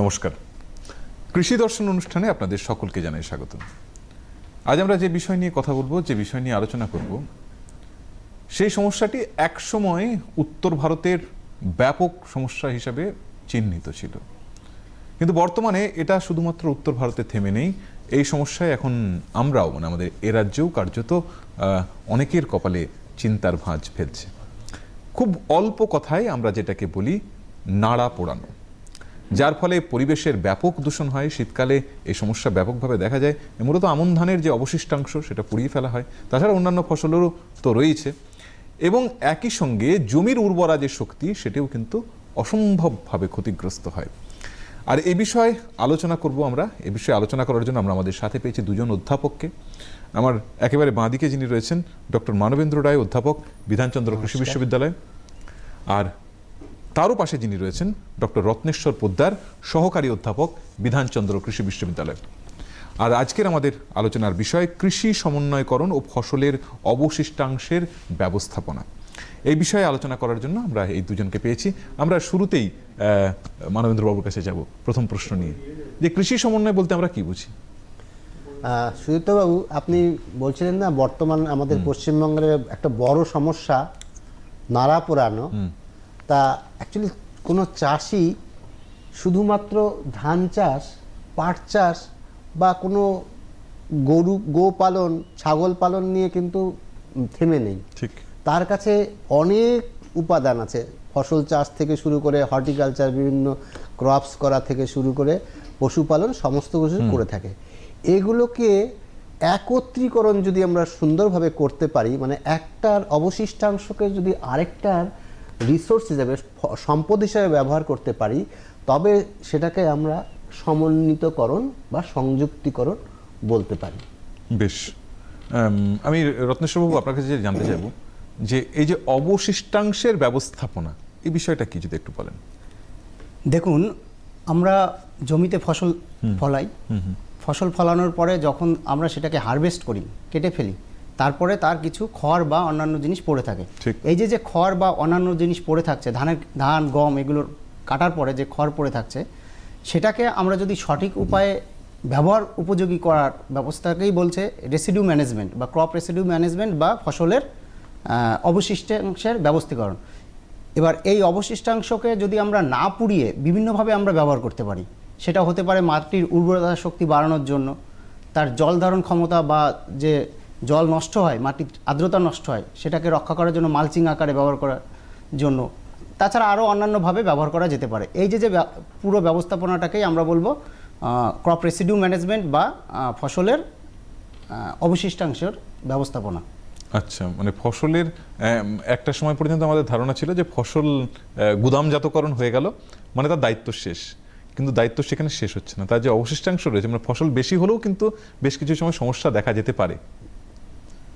নমস্কার। কৃষি দর্শন অনুষ্ঠানে আপনাদের সকলকে জানাই স্বাগত আজ আমরা যে বিষয় নিয়ে কথা বলব, যে বিষয় নিয়ে আলোচনা করব, সেই সমস্যাটি একসময় উত্তর ভারতের ব্যাপক সমস্যা হিসাবে চিহ্নিত ছিল। কিন্তু বর্তমানে এটা শুধুমাত্র উত্তর ভারতে থেমে নেই। এই সমস্যায় এখন আমরাও মানে আমাদের এ রাজ্যেও কার্যত অনেকের কপালে চিন্তার ভাঁজ ফেলছে। খুব অল্প কথায় আমরা যেটাকে বলি, নাড়া পোড়ানো। যার ফলে পরিবেশের ব্যাপক দূষণ হয়। শীতকালে এই সমস্যা ব্যাপকভাবে দেখা যায়। মূলত আমন ধানের যে অবশিষ্টাংশ সেটা পুড়িয়ে ফেলা হয়। তাছাড়া অন্যান্য ফসলেরও তো রয়েছে। এবং একই সঙ্গে জমির উর্বরা যে শক্তি সেটিও কিন্তু অসম্ভবভাবে ক্ষতিগ্রস্ত হয়। আর এ বিষয়ে আলোচনা করব আমরা। এ বিষয়ে আলোচনা করার জন্য আমরা আমাদের সাথে পেয়েছি দুজন অধ্যাপককে। আমার একেবারে বাঁদিকে যিনি রয়েছেন ডক্টর মানবেন্দ্র রায় অধ্যাপক বিধানচন্দ্র কৃষি বিশ্ববিদ্যালয়। আর তারও পাশে যিনি রয়েছেন ডক্টর রত্নেশ্বর পোদ্দার সহকারী অধ্যাপক বিধানচন্দ্র কৃষি বিশ্ববিদ্যালয়। আর আজকের আমাদের আলোচনার বিষয় কৃষি সমন্বয়করণ ও ফসলের অবশিষ্টাংশের ব্যবস্থাপনা। এই বিষয়ে আলোচনা করার জন্য আমরা এই দুজনকে পেয়েছি। আমরা শুরুতেই মানবেন্দ্রবাবুর কাছে যাব প্রথম প্রশ্ন নিয়ে। যে কৃষি সমন্বয় বলতে আমরা কি বুঝি? আহ, সুদীপ্তবাবু আপনি বলছিলেন না বর্তমান আমাদের পশ্চিমবঙ্গের একটা বড় সমস্যা নাড়া পোড়ানো। তা অ্যাকচুয়ালি কোনো চাষি শুধুমাত্র ধান চাষ পাট চাষ বা কোনো গরু গো পালন ছাগল পালন নিয়ে কিন্তু থেমে নেই। ঠিক। তার কাছে অনেক উপাদান আছে। ফসল চাষ থেকে শুরু করে হর্টিকালচার বিভিন্ন ক্রপস করা থেকে শুরু করে পশুপালন সমস্ত কিছু করে থাকে। এগুলোকে একত্রীকরণ যদি আমরা সুন্দরভাবে করতে পারি মানে একটার অবশিষ্টাংশকে যদি আরেকটার রিসোর্স হিসেবে সম্পদ হিসেবে ব্যবহার করতে পারি তবে সেটাকে আমরা সমন্বিতকরণ বা সংযুক্তিকরণ বলতে পারি। বেশ। আম, রত্নেশ্বরবাবু আপনার কাছে যে জানতে চাইব যে এই যে অবশিষ্টাংশের ব্যবস্থাপনা এই বিষয়টা কি যদি একটু বলেন? দেখুন আমরা জমিতে ফসল ফলাই। ফসল ফলানোর পরে যখন আমরা সেটাকে হারভেস্ট করি কেটে ফেলি তারপরে তার কিছু খড় বা অন্যান্য জিনিস পড়ে থাকে। এই যে যে খড় বা অন্যান্য জিনিস পড়ে থাকছে ধানের ধান গম এগুলোর কাটার পরে যে খড় পড়ে থাকছে সেটাকে আমরা যদি সঠিক উপায়ে ব্যবহার উপযোগী করার ব্যবস্থাকেই বলছে রেসিডিউ ম্যানেজমেন্ট বা ক্রপ রেসিডিউ ম্যানেজমেন্ট বা ফসলের অবশিষ্টাংশের ব্যবস্থাকরণ। এবার এই অবশিষ্টাংশকে যদি আমরা না পুড়িয়ে বিভিন্নভাবে আমরা ব্যবহার করতে পারি সেটা হতে পারে মাটির উর্বরতা শক্তি বাড়ানোর জন্য তার জল ধারণ ক্ষমতা বা যে জল নষ্ট হয় মাটির আর্দ্রতা নষ্ট হয়, সেটাকে রক্ষা করার জন্য মালচিং আকারে ব্যবহার করার জন্য। তাছাড়া আরও অন্যান্যভাবে ব্যবহার করা যেতে পারে। এই যে যে পুরো ব্যবস্থাপনাটাকেই আমরা বলব ক্রপ রেসিডিউ ম্যানেজমেন্ট বা ফসলের অবশিষ্টাংশের ব্যবস্থাপনা। আচ্ছা মানে ফসলের একটা সময় পর্যন্ত আমাদের ধারণা ছিল যে ফসল গুদামজাতকরণ হয়ে গেল মানে তার দায়িত্ব শেষ। কিন্তু দায়িত্ব সেখানে শেষ হচ্ছে না। তার যে অবশিষ্টাংশ রয়েছে মানে ফসল বেশি হলেও কিন্তু বেশ কিছু সময় সমস্যা দেখা যেতে পারে।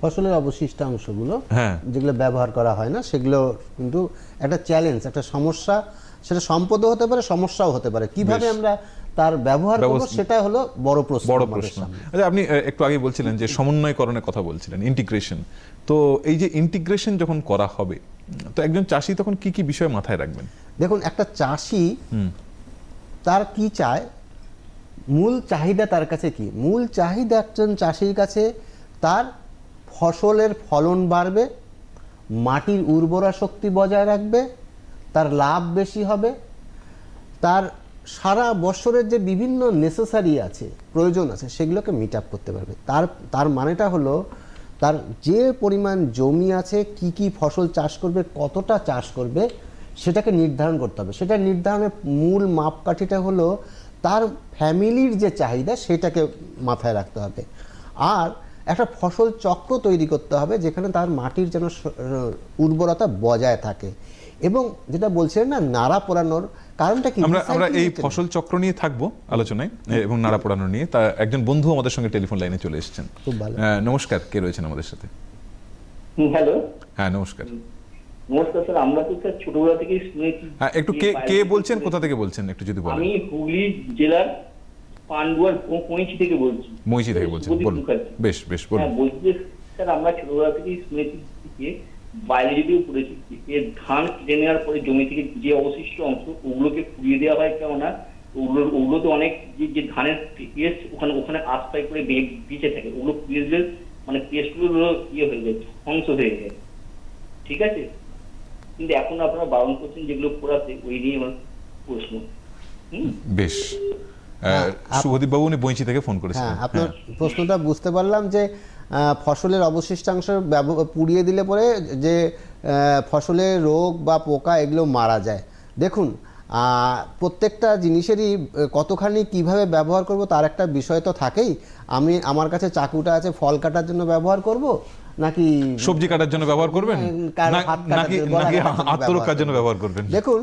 ফসলের অবশিষ্টাংশগুলো হ্যাঁ। যেগুলো ব্যবহার করা হয় না সেগুলো কিন্তু একটা চ্যালেঞ্জ একটা সমস্যা সেটা সম্পদও হতে পারে সমস্যাও হতে পারে। কীভাবে আমরা তার ব্যবহার করব সেটা হলো বড় প্রশ্ন বড় প্রশ্ন। আচ্ছা আপনি একটু আগে বলছিলেন যে সমন্বয়করণের কথা বলছিলেন ইন্টিগ্রেশন তো এই যে ইন্টিগ্রেশন যখন করা হবে তো একজন চাষি তখন কি কি বিষয় মাথায় রাখবেন? দেখুন একটা চাষি তার কি চায়? মূল চাহিদা তার কাছে কি? মূল চাহিদা একজন চাষির কাছে তার ফসলের ফলন বাড়বে, মাটির উর্বরা শক্তি বজায় রাখবে, তার লাভ বেশি হবে, তার সারা বছরের যে বিভিন্ন নেসেসারি আছে, প্রয়োজন আছে, সেগুলোকে মিট আপ করতে পারবে। তার তার মানেটা হলো, তার যে পরিমাণ জমি আছে, কি কি ফসল চাষ করবে, কতটা চাষ করবে, সেটাকে নির্ধারণ করতে হবে। সেটা নির্ধারণের মূল মাপকাঠিটা হলো, তার ফ্যামিলির যে চাহিদা, সেটাকে মাথায় রাখতে হবে। আর একটা ফসল চক্র তৈরি করতে হবে যেখানে তার মাটির যেন উর্বরতা বজায় থাকে। এবং যেটা বলছিলেন না নাড়া পোড়ানোর কারণটা কি? আমরা আমরা এই ফসল চক্র নিয়ে থাকব আলোচনায় এবং নাড়া পোড়ানো নিয়ে। তা একজন বন্ধু আমাদের সঙ্গে টেলিফোন লাইনে চলে এসেছেন। খুব ভালো। নমস্কার কে রয়েছেন আমাদের সাথে? হ্যালো। হ্যাঁ নমস্কার। নমস্কার স্যার আমরা তো স্যার ছোটবেলা থেকেই শুনেছি হ্যাঁ একটু কে কে বলছেন? কোথা থেকে বলছেন? একটু যদি বলেন। আমি হুগলি জেলার পান্ডুয়ার পঁইচি থেকে বলছি। মহিষি থেকে সুপ্রদীপ বলুন। বেশ বেশ বলুন। হ্যাঁ বলছি স্যার আমরা ছোটবেলা থেকেই শুনেছি যে বাইরে যদিও পড়েছি যে ধান কেটে নেওয়ার পরে জমি থেকে যে অবশিষ্ট অংশ ওগুলোকে পুড়িয়ে দেওয়া হয় কেননা ওগুলো ওগুলো তো অনেক যে যে ধানের পেস্ট ওখানে ওখানে আশ্রয় করে বেঁচে থাকে ওগুলো পেস্টের মানে পেস্টগুলো ইয়ে হয়ে যায় ধ্বংস হয়ে যায়। ঠিক আছে? কিন্তু এখন আপনারা বারণ করছেন যেগুলো করাতে ওই নিয়ে আমার প্রশ্ন। হুম? বেশ। শুভদীপ বাবু উনি বইচি থেকে ফোন করেছেন হ্যাঁ আপনার প্রশ্নটা বুঝতে পারলাম যে ফসলের অবশিষ্টাংশ পুড়িয়ে দিলে পরে যে আহ, ফসলের রোগ বা পোকা এগুলো মারা যায়। দেখুন প্রত্যেকটা জিনিসেরই কতখানি কীভাবে ব্যবহার করব তার একটা বিষয় তো থাকেই। আমি আমার কাছে চাকুটা আছে ফল কাটার জন্য ব্যবহার করব নাকি সবজি কাটার জন্য ব্যবহার করবেন? নাকি আত্মরক্ষার জন্য ব্যবহার করবেন? দেখুন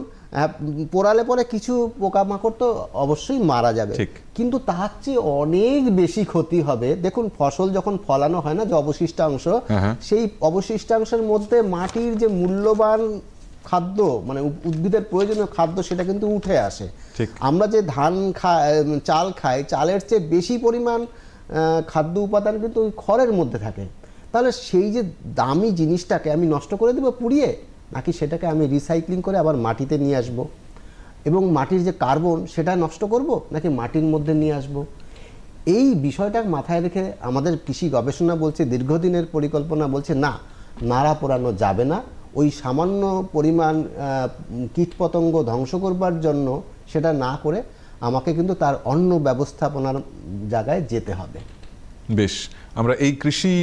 পোড়ালে পরে কিছু পোকামাকড় তো অবশ্যই মারা যাবে। কিন্তু তার চেয়ে অনেক বেশি ক্ষতি হবে। দেখুন ফসল যখন ফলানো হয় না যে অবশিষ্টাংশ হ্যাঁ, হ্যাঁ। সেই অবশিষ্টাংশের মধ্যে মাটির যে মূল্যবান খাদ্য মানে উদ্ভিদের প্রয়োজনীয় খাদ্য সেটা কিন্তু উঠে আসে। আমরা যে ধান খাই চাল খাই চালের চেয়ে বেশি পরিমাণ খাদ্য উপাদান কিন্তু ওই খড়ের মধ্যে থাকে। তাহলে সেই যে দামি জিনিসটাকে আমি নষ্ট করে দেবো পুড়িয়ে নাকি সেটাকে আমি রিসাইক্লিং করে আবার মাটিতে নিয়ে আসব। এবং মাটির যে কার্বন সেটা নষ্ট করব নাকি মাটির মধ্যে নিয়ে আসব? এই বিষয়টা মাথায় রেখে আমাদের কৃষি গবেষণা বলছে, দীর্ঘদিনের পরিকল্পনা বলছে, না, নাড়া পোড়ানো যাবে না। ওই সামান্য পরিমাণ কীটপতঙ্গ ধ্বংস করবার জন্য সেটা না করে আমাকে কিন্তু তার অন্য ব্যবস্থাপনার জায়গায় যেতে হবে। বেশ আমরা এই কৃষি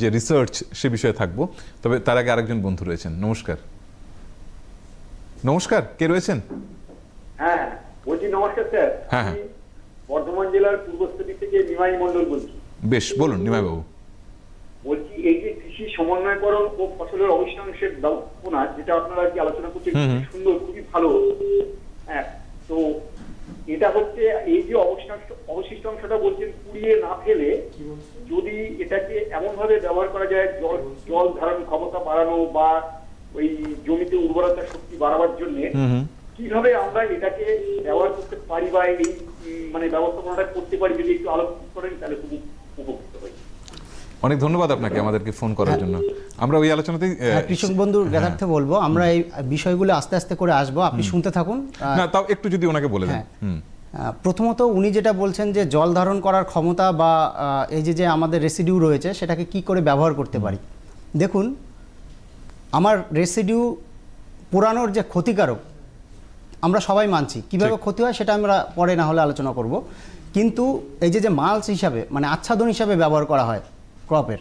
যে রিসার্চ সে বিষয়ে থাকব। তবে তার আগে আরেকজন বন্ধু রয়েছেন নমস্কার। নমস্কার কে রয়েছেন? হ্যাঁ বলছি নমস্কার স্যার। হ্যাঁ, হ্যাঁ। বর্ধমান জেলার পূর্বস্থলী থেকে নিমাই মন্ডল বলছি। বেশ বলুন নিমাই বাবু বলছি এই যে কৃষি সমন্বয়করণ ও ফসলের অবশিষ্টাংশের ব্যবস্থাপনা যেটা আপনারা কি আলোচনা করছেন সুন্দর খুবই ভালো। হ্যাঁ তো এটা হচ্ছে এই যে অবশিষ্টাংশ অবশিষ্টাংশটা বলছেন পুড়িয়ে না ফেলে যদি এটাকে এমন ভাবে ব্যবহার করা যায় জল জল ধারণ ক্ষমতা বাড়ানো বা ওই জমিতে উর্বরতা শক্তি বাড়াবার জন্য কীভাবে আমরা এটাকে ব্যবহার করতে পারি বা এই মানে ব্যবস্থাপনাটা করতে পারি যদি একটু আলোচনা করেন তাহলে খুব অনেক ধন্যবাদ আপনাকে আমাদেরকে ফোন করার জন্য। আমরা ওই আলোচনাতেই হ্যাঁ, কৃষক বন্ধুর জ্ঞাতার্থে বলব আমরা এই বিষয়গুলো আস্তে আস্তে করে আসব আপনি শুনতে থাকুন। না তাও একটু যদি ওনাকে বলে দেন। হ্যাঁ। প্রথমত উনি যেটা বলছেন যে জল ধারণ করার ক্ষমতা বা এই যে যে আমাদের রেসিডিউ রয়েছে সেটাকে কি করে ব্যবহার করতে পারি? দেখুন আমার রেসিডিউ পোড়ানোর যে ক্ষতিকারক আমরা সবাই মানছি। কীভাবে ক্ষতি হয় সেটা আমরা পরে না হলে আলোচনা করব। কিন্তু এই যে যে মালস হিসাবে মানে আচ্ছাদন হিসাবে ব্যবহার করা হয় ক্রপের।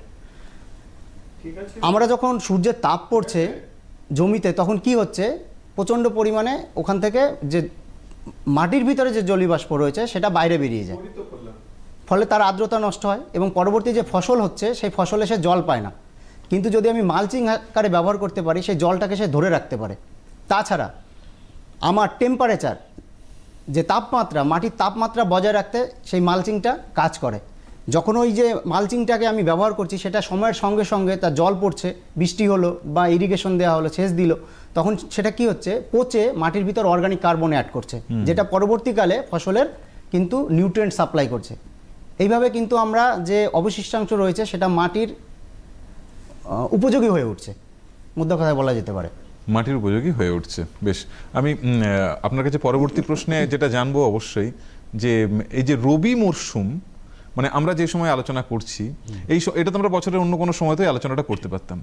আমরা যখন সূর্যের তাপ পড়ছে জমিতে তখন কি হচ্ছে? প্রচণ্ড পরিমাণে ওখান থেকে যে মাটির ভিতরে যে জলীয়বাষ্প রয়েছে সেটা বাইরে বেরিয়ে যায়। ফলে তার আর্দ্রতা নষ্ট হয় এবং পরবর্তী যে ফসল হচ্ছে সেই ফসলে সে জল পায় না। কিন্তু যদি আমি মালচিং আকারে ব্যবহার করতে পারি সেই জলটাকে সে ধরে রাখতে পারে। তাছাড়া আমার টেম্পারেচার যে তাপমাত্রা মাটির তাপমাত্রা বজায় রাখতে সেই মালচিংটা কাজ করে। যখন ওই যে মালচিংটাকে আমি ব্যবহার করছি সেটা সময়ের সঙ্গে সঙ্গে তার জল পড়ছে বৃষ্টি হলো বা ইরিগেশন দেওয়া হলো সেচ দিল তখন সেটা কি হচ্ছে? পচে মাটির ভিতর অর্গানিক কার্বন অ্যাড করছে যেটা পরবর্তীকালে ফসলের কিন্তু নিউট্রিয়েন্ট সাপ্লাই করছে। এইভাবে কিন্তু আমরা যে অবশিষ্টাংশ রয়েছে সেটা মাটির উপযোগী হয়ে উঠছে। মুদ্রা কথায় বলা যেতে পারে। মাটির উপযোগী হয়ে উঠছে বেশ। আমি আপনার কাছে পরবর্তী প্রশ্নে যেটা জানব অবশ্যই যে এই যে রবি মরশুম মানে আমরা যে সময় আলোচনা করছি এই এটা তো আমরা বছরের অন্য কোনো সময়তেই আলোচনাটা করতে পারতাম।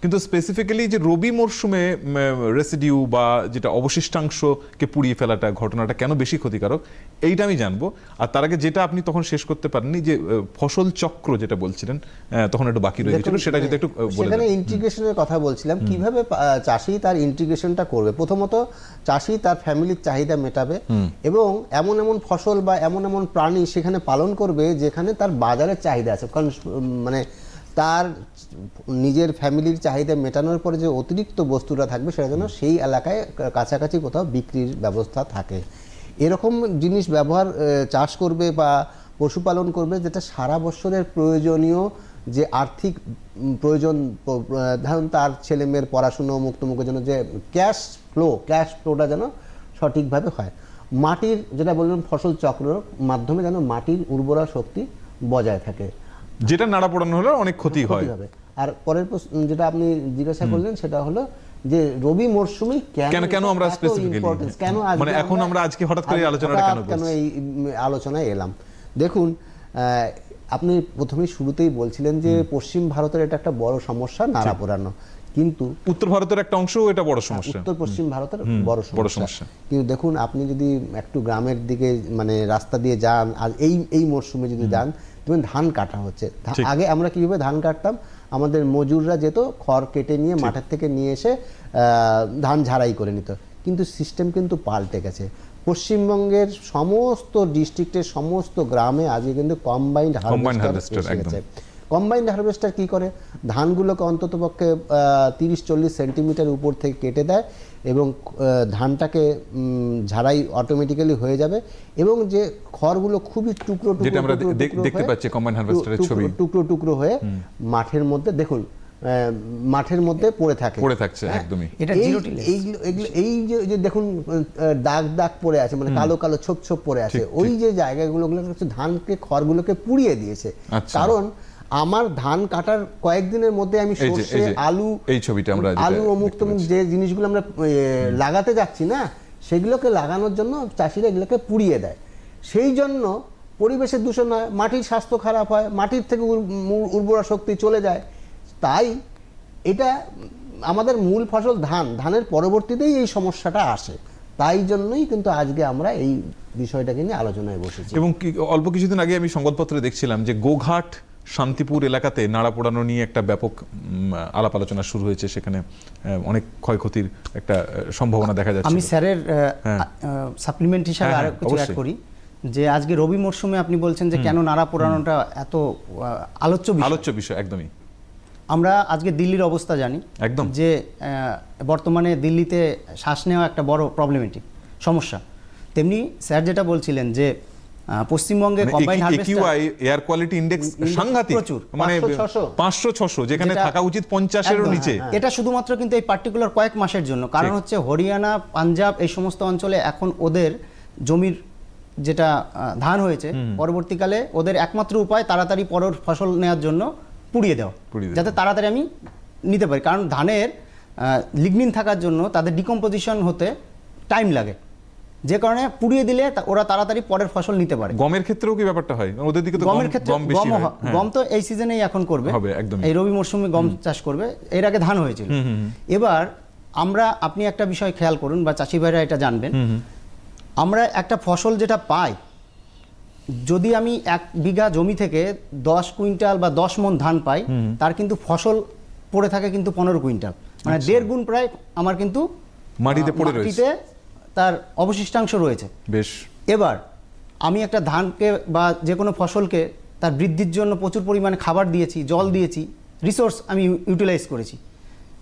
কিন্তু স্পেসিফিক্যালি যে রবি মরশুমে রেসিডিউ বা যেটা অবশিষ্টাংশকে পুড়িয়ে ফেলাটা ঘটনাটা কেন বেশি ক্ষতিকারক এইটা আমি জানব। আর তার আগে যেটা আপনি তখন শেষ করতে পারেননি যে ফসল চক্র যেটা বলছিলেন তখন একটু বাকি রয়ে গেছিল সেটা যদি একটু সেখানে ইন্টিগ্রেশনের কথা বলছিলাম। কীভাবে চাষি তার ইন্টিগ্রেশনটা করবে? প্রথমত চাষি তার ফ্যামিলির চাহিদা মেটাবে এবং এমন এমন ফসল বা এমন এমন প্রাণী সেখানে পালন করবে যেখানে তার বাজারের চাহিদা আছে। কারণ মানে তার নিজের ফ্যামিলির চাহিদা মেটানোর পরে যে অতিরিক্ত বস্তুটা থাকবে সেটা যেন সেই এলাকায় কাছাকাছি কোথাও বিক্রির ব্যবস্থা থাকে। এরকম জিনিস ব্যবহার চাষ করবে বা পশুপালন করবে যেটা সারা বছরের প্রয়োজনীয় যে আর্থিক প্রয়োজন ধরুন তার ছেলেমেয়ের পড়াশুনো মুক্তমুখের জন্য যে ক্যাশ ফ্লো, ক্যাশ ফ্লোটা যেন সঠিকভাবে হয়। মাটির যেটা বললাম ফসল চক্রের মাধ্যমে যেন মাটির উর্বরা শক্তি বজায় থাকে। যেটা নাড়া পড়ানো হলে অনেক ক্ষতি হয়। আর পরের প্রশ্ন যেটা আপনি জিজ্ঞাসা করলেন সেটা হলো যে রবি মরশুমে কেন কেন আমরা স্পেসিফিক্যালি কেন মানে এখন আমরা আজকে হঠাৎ করে আলোচনাটা কেন কেন এই আলোচনায় এলাম। দেখুন আহ, আপনি প্রথমেই শুরুতেই বলছিলেন যে পশ্চিম ভারতের এটা একটা বড় সমস্যা নাড়া পোড়ানো। কিন্তু উত্তর ভারতের একটা অংশ এটা বড় সমস্যা। উত্তর পশ্চিম ভারতের বড় সমস্যা। কিন্তু দেখুন আপনি যদি একটু গ্রামের দিকে মানে রাস্তা দিয়ে যান আর এই এই মরশুমে যদি যান দেখবেন ধান কাটা হচ্ছে। আগে আমরা কীভাবে ধান কাটতাম? আমাদের মজুররা যেত খড় কেটে নিয়ে মাঠের থেকে নিয়ে এসে আহ, ধান ঝাড়াই করে নিত। কিন্তু সিস্টেম কিন্তু পাল্টে গেছে। পশ্চিমবঙ্গের সমস্ত ডিস্ট্রিক্টের সমস্ত গ্রামে আজকে কিন্তু কম্বাইন্ড হারভেস্টার harvester, একদম। কম্বাইন্ড হারভেস্টার কি করে? ধানগুলোকে অন্তত পক্ষে তিরিশ চল্লিশ সেন্টিমিটার উপর থেকে কেটে দেয় এবং ধানটাকে ঝাড়াই অটোমেটিক্যালি হয়ে যাবে এবং যে খড়গুলো খুবই টুকরো টুকরো আমরা টুকরো দেখতে হয়ে- পাচ্ছি combine harvester ছবি। টুকরো টুকরো হয়ে মাঠের মধ্যে দেখুন আহ, মাঠের মধ্যে পড়ে থাকে। পড়ে থাকছে একদমই। এটা এই- জিরো টিলেজ এইগুলো এগুলো এই যে যে দেখুন দাগ দাগ পড়ে আছে মানে কালো কালো ছোপ ছোপ পড়ে আছে। ওই যে জায়গাগুলো ধানকে খড়গুলোকে পুড়িয়ে দিয়েছে। আচ্ছা। কারণ আমার ধান কাটার কয়েকদিনের মধ্যে আমি সর্ষে আলু এই ছবিটা আমরা আলু অমুক তমুক যে জিনিসগুলো আমরা লাগাতে যাচ্ছি না সেগুলোকে লাগানোর জন্য চাষিরা এগুলোকে পুড়িয়ে দেয়। সেই জন্য পরিবেশের দূষণ হয় মাটির স্বাস্থ্য খারাপ হয় মাটির থেকে উর- উর- উর্বরা শক্তি চলে যায়। তাই এটা আমাদের মূল ফসল ধান ধানের পরবর্তীতেই এই সমস্যাটা আসে। তাই জন্যই কিন্তু আজকে আমরা এই বিষয়টাকে নিয়ে আলোচনায় বসেছি। এবং অল্প কিছুদিন আগে আমি সংবাদপত্রে দেখছিলাম যে গোঘাট শান্তিপুর এলাকাতে নাড়া পোড়ানো নিয়ে একটা ব্যাপক আলাপ আলোচনা শুরু হয়েছে। সেখানে অনেক ক্ষয়ক্ষতির একটা সম্ভাবনা দেখা যাচ্ছে। আমি স্যারের। সাপ্লিমেন্ট হিসাবে হ্যাঁ, আরও হ্যাঁ, কিছু অ্যাড করি যে আজকে রবি মরশুমে আপনি বলছেন যে কেন নাড়া পোড়ানোটা এত আলোচ্য বিষয়। আলোচ্য বিষয় একদমই। আমরা আজকে দিল্লির অবস্থা জানি। একদম। যে বর্তমানে দিল্লিতে শ্বাস নেওয়া একটা বড় প্রবলেমেটিক সমস্যা। তেমনি স্যার যেটা বলছিলেন যে পশ্চিমবঙ্গে combine AQI air quality index সাংঘাতিক। প্রচুর। মানে 500, 600 পাঁচশো ছশো যেখানে থাকা উচিত পঞ্চাশেরও একদম, নিচে। হ্যাঁ, এটা শুধুমাত্র কিন্তু এই পার্টিকুলার কয়েক মাসের জন্য। কারণ হচ্ছে হরিয়ানা পাঞ্জাব এই সমস্ত অঞ্চলে এখন ওদের জমির যেটা ধান হয়েছে পরবর্তীকালে ওদের একমাত্র উপায় তাড়াতাড়ি পরের ফসল নেওয়ার জন্য পুড়িয়ে দেওয়া। পুড়িয়ে দেওয়া। যাতে তাড়াতাড়ি আমি নিতে পারি। কারণ ধানের লিগনিন থাকার জন্য তাদের ডিকম্পোজিশন হতে টাইম লাগে। যে কারণে পুড়িয়ে দিলে ওরা তাড়াতাড়ি পরের ফসল নিতে পারে। গমের ক্ষেত্রেও কি ব্যাপারটা হয়? ওদের দিকে তো গম গমের ক্ষেত্রে গম গম হয়। গম তো এই সিজনেই এখন করবে। হবে, একদমই। এই রবি মরশুমে গম চাষ করবে। এর আগে ধান হয়েছিল। এবার আমরা আপনি একটা বিষয় খেয়াল করুন বা চাষি ভাইরা এটা জানবেন। আমরা একটা ফসল যেটা পাই যদি আমি এক বিঘা জমি থেকে দশ কুইন্টাল বা দশ মন ধান পাই তার কিন্তু ফসল পড়ে থাকে কিন্তু পনেরো কুইন্টাল। মানে দেড় গুণ প্রায় আমার কিন্তু আচ্ছা। মাটিতে পড়ে রয়েছে। তার অবশিষ্টাংশ রয়েছে। বেশ। এবার আমি একটা ধানকে বা যে কোনো ফসলকে তার বৃদ্ধির জন্য প্রচুর পরিমাণে খাবার দিয়েছি জল দিয়েছি রিসোর্স আমি ইউটিলাইজ করেছি।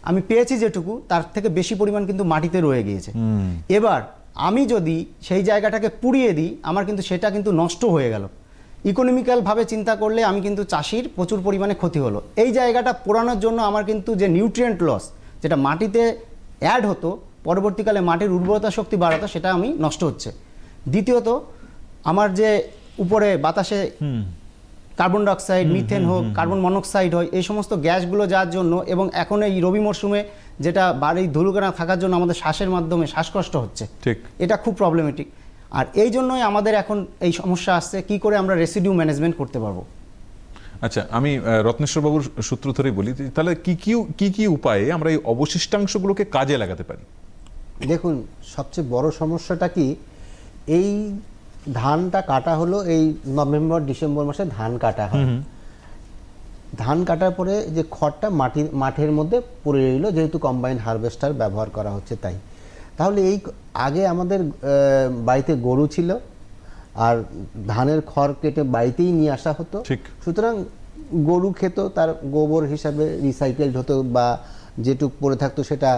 আমি পেয়েছি যেটুকু তার থেকে বেশি পরিমাণ কিন্তু মাটিতে রয়ে গিয়েছে। এবার আমি যদি সেই জায়গাটাকে পুড়িয়ে দিই আমার কিন্তু সেটা কিন্তু নষ্ট হয়ে গেল। ইকোনমিক্যালভাবে চিন্তা করলে আমি কিন্তু চাষির প্রচুর পরিমাণে ক্ষতি হলো। এই জায়গাটা পোড়ানোর জন্য আমার কিন্তু যে নিউট্রিয়েন্ট লস যেটা মাটিতে অ্যাড হতো পরবর্তীকালে মাটির উর্বরতা শক্তি বাড়াতো সেটা আমি নষ্ট হচ্ছে। দ্বিতীয়ত আমার যে উপরে বাতাসে কার্বন ডাইঅক্সাইড মিথেন হোক কার্বন মনোক্সাইড হয় এই সমস্ত গ্যাসগুলো যাওয়ার জন্য এবং এখন এই রবি মরশুমে যেটা বাড়ি ধুলুকানা থাকার জন্য আমাদের শ্বাসের মাধ্যমে শ্বাসকষ্ট হচ্ছে। ঠিক। এটা খুব প্রবলেমেটিক আর এই জন্যই আমাদের এখন এই সমস্যা আসছে কি করে আমরা রেসিডিউ ম্যানেজমেন্ট করতে পারব। আচ্ছা আমি আহ, রত্নেশ্বর বাবুর সূত্র ধরেই বলি তাহলে কি কি কি কি উপায়ে আমরা এই অবশিষ্টাংশগুলোকে কাজে লাগাতে পারি? দেখুন সবচেয়ে বড় সমস্যাটা কি? এই ধানটা কাটা হলো এই নভেম্বর ডিসেম্বর মাসে ধান কাটা হয়। ধান কাটার পরে যে খড়টা মাটির মাঠের মধ্যে পড়ে রইল যেহেতু কম্বাইন হারভেস্টার ব্যবহার করা হচ্ছে তাই। তাহলে এই আগে আমাদের বাড়িতে গরু ছিল আর ধানের খড় কেটে বাড়িতেই নিয়ে আসা হতো। সুতরাং গরু খেত তার গোবর হিসাবে রিসাইকেলড হতো বা যেটুক পড়ে থাকতো সেটা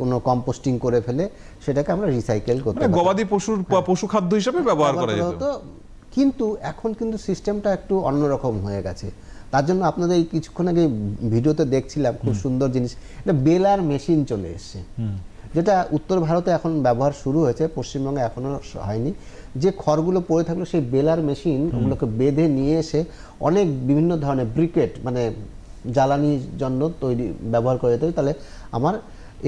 কোনো কম্পোস্টিং করে ফেলে সেটাকে আমরা রিসাইকেল করতে মানে। গবাদি পশুর বা পশু খাদ্য হিসেবে ব্যবহার করা যেত। কিন্তু এখন কিন্তু সিস্টেমটা একটু অন্যরকম হয়ে গেছে। তার জন্য আপনাদের এই কিছুক্ষণ আগে ভিডিওতে দেখছিলাম খুব সুন্দর জিনিস এটা বেলার মেশিন চলে এসেছে। যেটা উত্তর ভারতে এখন ব্যবহার শুরু হয়েছে পশ্চিমবঙ্গে এখনও হয়নি। যে খড়গুলো পড়ে থাকল সেই বেলার মেশিন ওগুলোকে বেঁধে নিয়ে এসে অনেক বিভিন্ন ধরনের ব্রিকেট মানে জ্বালানির জন্য তৈরি ব্যবহার করে যেতে। তাহলে আমার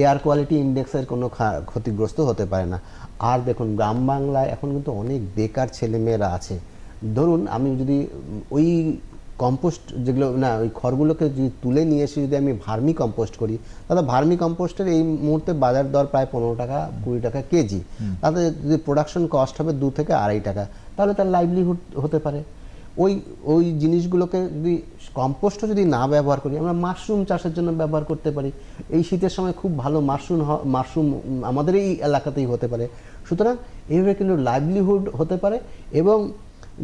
এয়ার কোয়ালিটি ইন্ডেক্সের কোনো ক্ষতিগ্রস্ত হতে পারে না। আর দেখুন গ্রাম বাংলায় এখন কিন্তু অনেক বেকার ছেলেমেয়েরা আছে। ধরুন আমি যদি ওই কম্পোস্ট যেগুলো না ওই খড়গুলোকে যদি তুলে নিয়ে এসে যদি আমি ভার্মি কম্পোস্ট করি তাহলে ভার্মি কম্পোস্টের এই মুহূর্তে বাজার দর প্রায় পনেরো টাকা কুড়ি টাকা কেজি। তাতে যদি প্রোডাকশন কস্ট হবে দু থেকে আড়াই টাকা তাহলে তার লাইভলিহুড হতে পারে। ওই ওই জিনিসগুলোকে যদি কম্পোস্টও যদি না ব্যবহার করি আমরা মাশরুম চাষের জন্য ব্যবহার করতে পারি। এই শীতের সময় খুব ভালো মাশরুম মাশরুম আমাদের এই এলাকাতেই হতে পারে। সুতরাং এইভাবে কিন্তু লাইভলিহুড হতে পারে এবং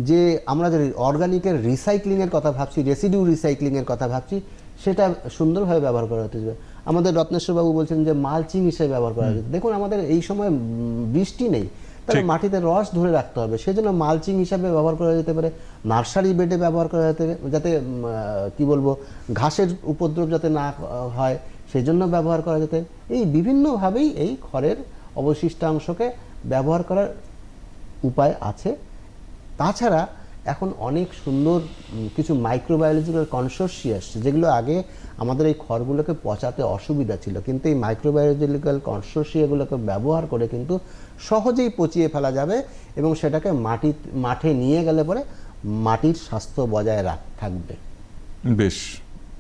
যে আমরা যে অর্গানিকের রিসাইক্লিংয়ের কথা ভাবছি রেসিডিউ রিসাইক্লিংয়ের কথা ভাবছি সেটা সুন্দরভাবে ব্যবহার করা হতে হবে আমাদের রত্নেশ্বরবাবু বলছেন যে মালচিং হিসেবে ব্যবহার করা যেত দেখুন আমাদের এই সময় বৃষ্টি নেই। তাহলে মাটিতে রস ধরে রাখতে হবে। সেই জন্য মালচিং হিসাবে ব্যবহার করা যেতে পারে। নার্সারি বেডে ব্যবহার করা যেতে যাতে কি বলব ঘাসের উপদ্রব যাতে না হয় সেই জন্য ব্যবহার করা যেতে এই বিভিন্নভাবেই এই খড়ের অবশিষ্টাংশকে ব্যবহার করার উপায় আছে। তাছাড়া এখন অনেক সুন্দর কিছু মাইক্রোবায়োলজিক্যাল কনসোর্সিয়াস যেগুলো আগে আমাদের এই খড়গুলোকে পচাতে অসুবিধা ছিল। কিন্তু এই মাইক্রোবায়োলজিক্যাল কনসোর্সিয়াগুলোকে ব্যবহার করে কিন্তু সহজেই পচিয়ে ফেলা যাবে এবং সেটাকে মাটি মাঠে নিয়ে গেলে পরে মাটির স্বাস্থ্য বজায় রাখ থাকবে। বেশ।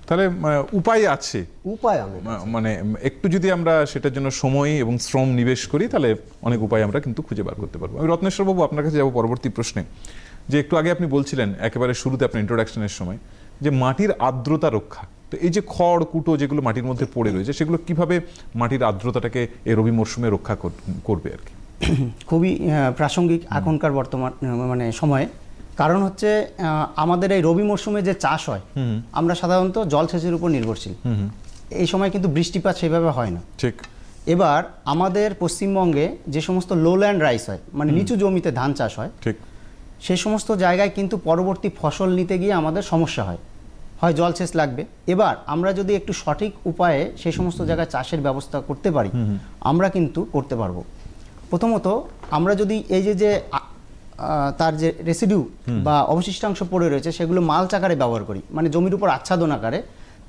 তাহলে উপায় আছে। উপায় মানে একটু যদি আমরা সেটার জন্য সময় এবং শ্রম নিবেশ করি তাহলে অনেক উপায় আমরা কিন্তু খুঁজে বার করতে পারব। আমি রত্নেশ্বর বাবু আপনার কাছে যাব পরবর্তী প্রশ্নে। যে একটু আগে আপনি বলছিলেন একেবারে শুরুতে আপনার ইন্ট্রোডাকশনের সময় যে মাটির আর্দ্রতা রক্ষা। তো এই যে খড় কুটো যেগুলো মাটির মধ্যে পড়ে রয়েছে সেগুলো কীভাবে মাটির আর্দ্রতাটাকে এই রবি মরশুমে রক্ষা করবে আর কি? খুবই প্রাসঙ্গিক এখনকার বর্তমান মানে সময়ে। কারণ হচ্ছে আমাদের এই রবি মরশুমে যে চাষ হয় আমরা সাধারণত জলসেচের উপর নির্ভরশীল। এই সময় কিন্তু বৃষ্টিপাত সেভাবে হয় না। ঠিক। এবার আমাদের পশ্চিমবঙ্গে যে সমস্ত লোল্যান্ড রাইস হয় মানে নিচু জমিতে ধান চাষ হয় ঠিক। সেই সমস্ত জায়গায় কিন্তু পরবর্তী ফসল নিতে গিয়ে আমাদের সমস্যা হয়। হয় জলসেচ লাগবে। এবার আমরা যদি একটু সঠিক উপায়ে সেই সমস্ত জায়গায় চাষের ব্যবস্থা করতে পারি আমরা কিন্তু করতে পারব। প্রথমত আমরা যদি এই যে যে তার যে রেসিডিউ বা অবশিষ্টাংশ পড়ে রয়েছে সেগুলো মালচ আকারে ব্যবহার করি। মানে জমির উপর আচ্ছাদন আকারে।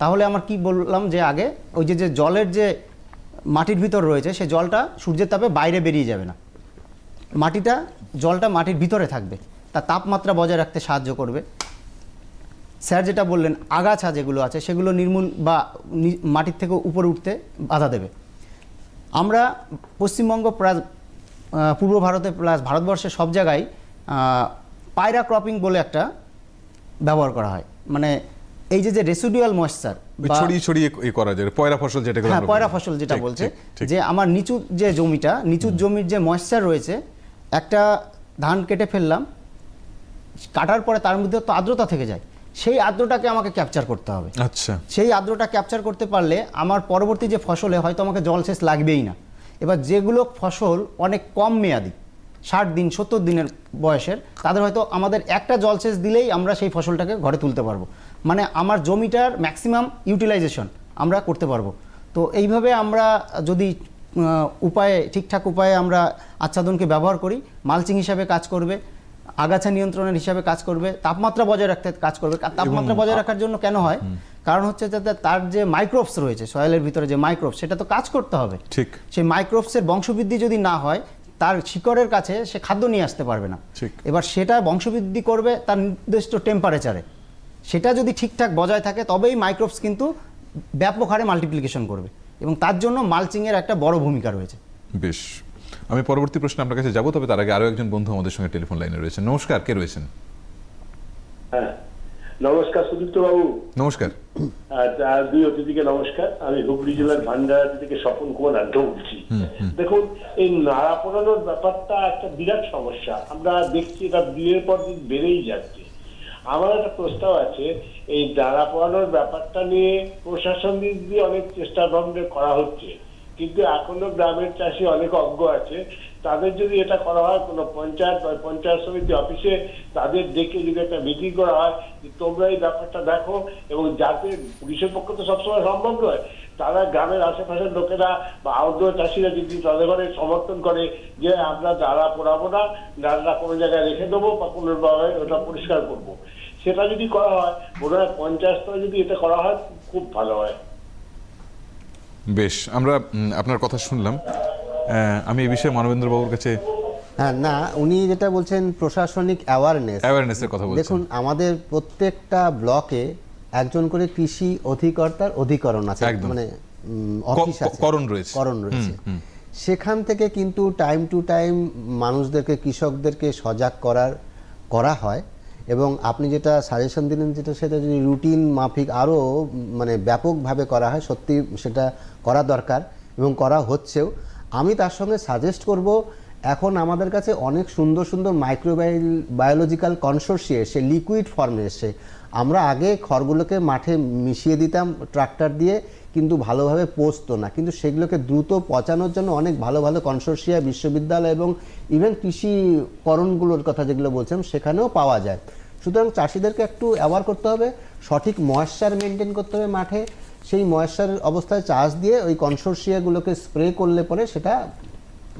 তাহলে আমার কি বললাম যে আগে ওই যে যে জলের যে মাটির ভিতর রয়েছে সে জলটা সূর্যের তাপে বাইরে বেরিয়ে যাবে না। মাটিটা জলটা মাটির ভিতরে থাকবে। তার তাপমাত্রা বজায় রাখতে সাহায্য করবে। স্যার যেটা বললেন আগাছা যেগুলো আছে সেগুলো নির্মূল বা মাটির থেকে উপরে উঠতে বাধা দেবে। আমরা পশ্চিমবঙ্গ প্লাস পূর্ব ভারতে প্লাস ভারতবর্ষের সব জায়গায় পায়রা ক্রপিং বলে একটা ব্যবহার করা হয়। মানে এই যে যে রেসিডুয়াল ময়েশ্চার ছড়িয়ে ছড়িয়ে এ করা যায় পয়রা ফসল যেটা হ্যাঁ পয়রা ফসল যেটা বলছে যে আমার নিচু যে জমিটা নিচু জমির যে ময়েশ্চার রয়েছে একটা ধান কেটে ফেললাম কাটার পরে তার মধ্যে তো আর্দ্রতা থেকে যায়। সেই আর্দ্রটাকে আমাকে ক্যাপচার করতে হবে। আচ্ছা। সেই আর্দ্রটা ক্যাপচার করতে পারলে আমার পরবর্তী যে ফসলে হয়তো আমাকে জলসেচ লাগবেই না। এবার যেগুলো ফসল অনেক কম মেয়াদি ষাট দিন সত্তর দিনের বয়সের তাদের হয়তো আমাদের একটা জলসেচ দিলেই আমরা সেই ফসলটাকে ঘরে তুলতে পারব। মানে আমার জমিটার ম্যাক্সিমাম ইউটিলাইজেশন আমরা করতে পারব। তো এইভাবে আমরা যদি উপায়ে ঠিকঠাক উপায়ে আমরা আচ্ছাদনকে ব্যবহার করি মালচিং হিসাবে কাজ করবে আগাছা নিয়ন্ত্রণের হিসাবে কাজ করবে তাপমাত্রা বজায় রাখতে কাজ করবে। তাপমাত্রা বজায় রাখার জন্য কেন হয়? কারণ হচ্ছে যাতে তার যে মাইক্রোবস রয়েছে সয়েলের ভিতরে যে মাইক্রোবস সেটা তো কাজ করতে হবে। ঠিক। সেই মাইক্রোবসের বংশবৃদ্ধি যদি না হয় তার শিকড়ের কাছে সে খাদ্য নিয়ে আসতে পারবে না। ঠিক। এবার সেটা বংশবৃদ্ধি করবে তার নির্দিষ্ট টেম্পারেচারে সেটা যদি ঠিকঠাক বজায় থাকে তবেই মাইক্রোবস কিন্তু ব্যাপক হারে মাল্টিপ্লিকেশন করবে। এবং তার জন্য মালচিংয়ের একটা বড় ভূমিকা রয়েছে। বেশ। আমি পরবর্তী প্রশ্নে আপনার কাছে যাব তবে তার আগে আরও একজন বন্ধু আমাদের সঙ্গে টেলিফোন লাইনে রয়েছেন। নমস্কার কে রয়েছেন? হ্যাঁ নমস্কার সুদীপ্ত বাবু নমস্কার দুই অতিথিকে নমস্কার। আমি হুগলি জেলার ভান্ডারা থেকে স্বপন কুমার আড্ড বলছি। দেখুন এই নাড়া পোড়ানোর ব্যাপারটা একটা বিরাট সমস্যা। আমরা দেখছি এটা দিনের পর দিন বেড়েই যাচ্ছে। আমার একটা প্রস্তাব আছে এই নাড়া পোড়ানোর ব্যাপারটা নিয়ে প্রশাসন দিক দিয়ে অনেক চেষ্টা করা হচ্ছে। কিন্তু এখনও গ্রামের চাষি অনেক অজ্ঞ আছে। তাদের যদি এটা করা হয়, কোনো পঞ্চায়েত বা পঞ্চায়েত সমিতি অফিসে তাদের ডেকে যদি একটা মিটিং করা হয়, যে তোমরা এই ব্যাপারটা দেখো এবং যাতে পুলিশের পক্ষে তো সবসময় সম্ভব নয়, তারা গ্রামের আশেপাশের লোকেরা বা আউটডোর চাষিরা যদি তাদের ঘরে সমর্থন করে যে আমরা দাঁড়া পোড়াবো না দাঁড়া কোনো জায়গায় রেখে দেবো বা কোনোভাবে ওটা পরিষ্কার করব। সেটা যদি করা হয়, মনে হয় পঞ্চায়েত স্তরে যদি এটা করা হয়, খুব ভালো হয়। বেশ আমরা আপনার কথা শুনলাম। আমি এই বিষয়ে মানবেন্দ্র বাবুর কাছে হ্যাঁ না উনি যেটা বলছেন প্রশাসনিক অ্যাওয়ারনেস অ্যাওয়ারনেসের কথা বলছেন। দেখুন আমাদের প্রত্যেকটা ব্লকে একজন করে কৃষি অধিকর্তার অধিকরণ আছে। মানে অফিস আছে। করণ রয়েছে। করণ রয়েছে। সেখান থেকে কিন্তু টাইম টু টাইম মানুষদেরকে কৃষকদেরকে সজাগ করার করা হয়। এবং আপনি যেটা সাজেশন দিলেন, যেটা সেটা যদি রুটিন মাফিক আরও মানে ব্যাপকভাবে করা হয়, সত্যি সেটা করা দরকার এবং করা হচ্ছেও। আমি তার সঙ্গে সাজেস্ট করব, এখন আমাদের কাছে অনেক সুন্দর সুন্দর মাইক্রোবায়োল বায়োলজিক্যাল কনসোর্সিয়ে এসে লিকুইড ফর্মে এসে আমরা আগে খড়গুলোকে মাঠে মিশিয়ে দিতাম, ট্রাক্টর দিয়ে, কিন্তু ভালোভাবে পচতো না। কিন্তু সেগুলোকে দ্রুত পচানোর জন্য অনেক ভালো ভালো কনসোর্সিয়া বিশ্ববিদ্যালয় এবং ইভেন কৃষি করণগুলোর কথা যেগুলো বলছিলাম, সেখানেও পাওয়া যায়। সুতরাং চাষিদেরকে একটু অ্যাওয়ার করতে হবে, সঠিক ময়েশ্চার মেনটেন করতে হবে মাঠে। সেই ময়েশ্চার অবস্থায় চাষ দিয়ে ওই কনসোর্সিয়াগুলোকে স্প্রে করলে পরে সেটা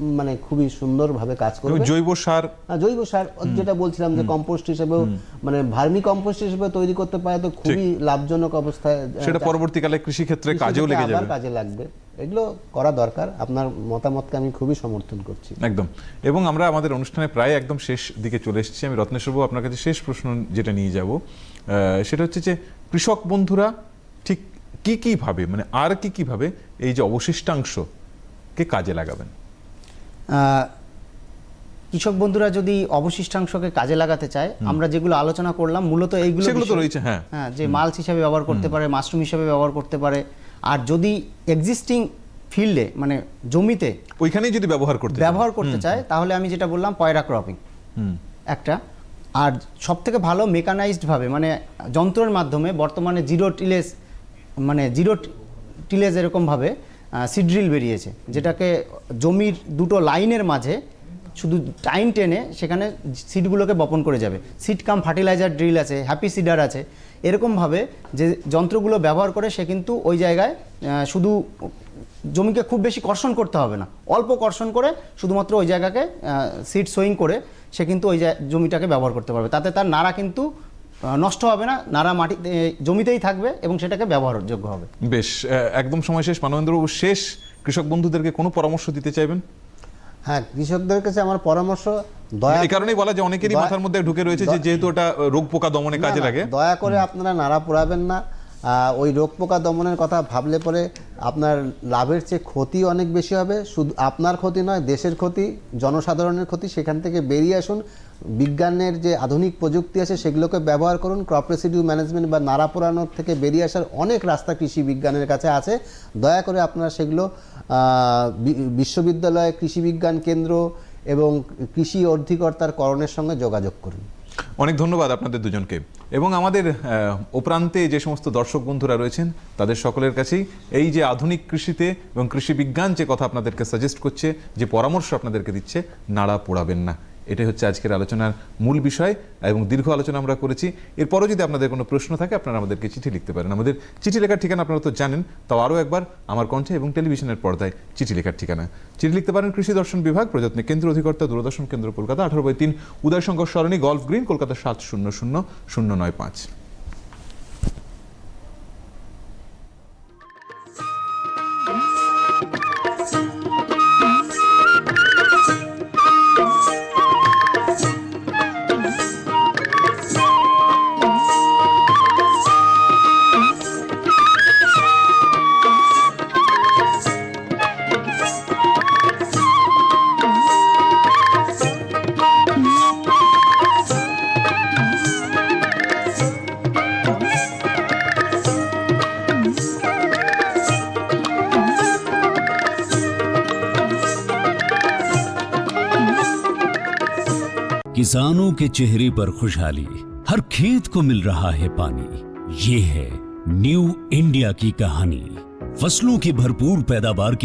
মানে খুবই সুন্দরভাবে কাজ করবে। জৈব সার আর জৈব সার যেটা বলছিলাম যে কম্পোস্ট হিসেবেও মানে ভার্মি কম্পোস্ট হিসেবে তৈরি করতে পারে তো খুবই লাভজনক অবস্থায় সেটা পরবর্তীকালে কৃষি ক্ষেত্রে কাজেও লেগে যাবে। কাজে লাগবে। এগুলো করা দরকার। আপনার মতামতকে আমি খুবই সমর্থন করছি। একদম। এবং আমরা আমাদের অনুষ্ঠানে প্রায় একদম শেষ দিকে চলে এসেছি। আমি রত্নেশ্বরবাবু আপনার কাছে শেষ প্রশ্ন যেটা নিয়ে যাব আহ, সেটা হচ্ছে যে কৃষক বন্ধুরা ঠিক কি কি ভাবে মানে আর কি কি ভাবে এই যে অবশিষ্টাংশকে কাজে লাগাবেন? কৃষক বন্ধুরা যদি অবশিষ্টাংশকে কাজে লাগাতে চায় আমরা যেগুলো আলোচনা করলাম মূলত এইগুলো সেগুলো তো রয়েছে, হ্যাঁ। হ্যাঁ যে মালচ হিসাবে ব্যবহার করতে পারে মাশরুম হিসাবে ব্যবহার করতে পারে আর যদি এক্সিস্টিং ফিল্ডে মানে জমিতে ওইখানেই যদি ব্যবহার করতে ব্যবহার করতে চায় তাহলে আমি যেটা বললাম পয়রা ক্রপিং একটা। আর সব থেকে ভালো মেকানাইজড ভাবে মানে যন্ত্রের মাধ্যমে বর্তমানে জিরো টিলেজ মানে জিরো টিলেজ এরকমভাবে সিড্রিল বেরিয়েছে, যেটাকে জমির দুটো লাইনের মাঝে শুধু টাইম টেনে সেখানে সিডগুলোকে বপন করে যাবে। সিড কাম ফার্টিলাইজার ড্রিল আছে হ্যাপি সিডার আছে। এরকমভাবে যে যন্ত্রগুলো ব্যবহার করে সে কিন্তু ওই জায়গায় শুধু জমিকে খুব বেশি কর্ষণ করতে হবে না, অল্প কর্ষণ করে শুধুমাত্র ওই জায়গাকে সিড সোয়িং করে সে কিন্তু ওই জমিটাকে ব্যবহার করতে পারবে। তাতে তার নাড়া কিন্তু নষ্ট হবে না নাড়া মাটিতে জমিতেই থাকবে এবং সেটাকে ব্যবহারযোগ্য হবে। বেশ একদম সময় শেষ। মানবেন্দ্রবাবু শেষ। কৃষক বন্ধুদেরকে কোনো পরামর্শ দিতে চাইবেন? হ্যাঁ কৃষকদের কাছে আমার পরামর্শ দয়া এই কারণেই বলা যে অনেকেরই মাথার মধ্যে ঢুকে রয়েছে যে যেহেতু ওটা রোগ পোকা দমনে কাজে লাগে। দয়া করে আপনারা নাড়া পোড়াবেন না। আহ, ওই রোগ পোকা দমনের কথা ভাবলে পরে আপনার লাভের চেয়ে ক্ষতি অনেক বেশি হবে। শুধু আপনার ক্ষতি নয় দেশের ক্ষতি জনসাধারণের ক্ষতি সেখান থেকে বেরিয়ে আসুন। বিজ্ঞানের যে আধুনিক প্রযুক্তি আছে, সেগুলোকে ব্যবহার করুন। ক্রপ রেসিডিউ ম্যানেজমেন্ট বা নাড়া পোড়ানোর থেকে বেরিয়ে আসার অনেক রাস্তা কৃষি বিজ্ঞানের কাছে আছে। দয়া করে আপনারা সেগুলো বিশ্ববিদ্যালয়, কৃষি বিজ্ঞান কেন্দ্র এবং কৃষি অধিকর্তার করণের সঙ্গে যোগাযোগ করুন। অনেক ধন্যবাদ আপনাদের দুজনকে। এবং আমাদের ওপ্রান্তে যে সমস্ত দর্শক বন্ধুরা রয়েছেন, তাদের সকলের কাছেই এই যে আধুনিক কৃষিতে এবং কৃষি বিজ্ঞান যে কথা আপনাদেরকে সাজেস্ট করছে, যে পরামর্শ আপনাদেরকে দিচ্ছে, নাড়া পোড়াবেন না। এটাই হচ্ছে আজকের আলোচনার মূল বিষয় এবং দীর্ঘ আলোচনা আমরা করেছি। এরপরও যদি আপনাদের কোনো প্রশ্ন থাকে, আপনারা আমাদেরকে চিঠি লিখতে পারেন। আমাদের চিঠি লেখার ঠিকানা আপনারা তো জানেন, তাও আরও একবার আমার কণ্ঠে এবং টেলিভিশনের পর্দায় চিঠি লেখার ঠিকানা। চিঠি লিখতে পারেন কৃষি দর্শন বিভাগ, প্রযত্নে কেন্দ্র অধিকর্তা, দূরদর্শন কেন্দ্র, কলকাতা, আঠারো বাই তিন, উদয়শঙ্কর সরণি, গল্ফ গ্রিন, কলকাতা সাত শূন্য শূন্য শূন্য নয় পাঁচ। किसानों के चेहरे पर खुशहाली, हर खेत को मिल रहा है पानी। ये है न्यू इंडिया की कहानी। फ़सलों की भरपूर पैदावार के लिए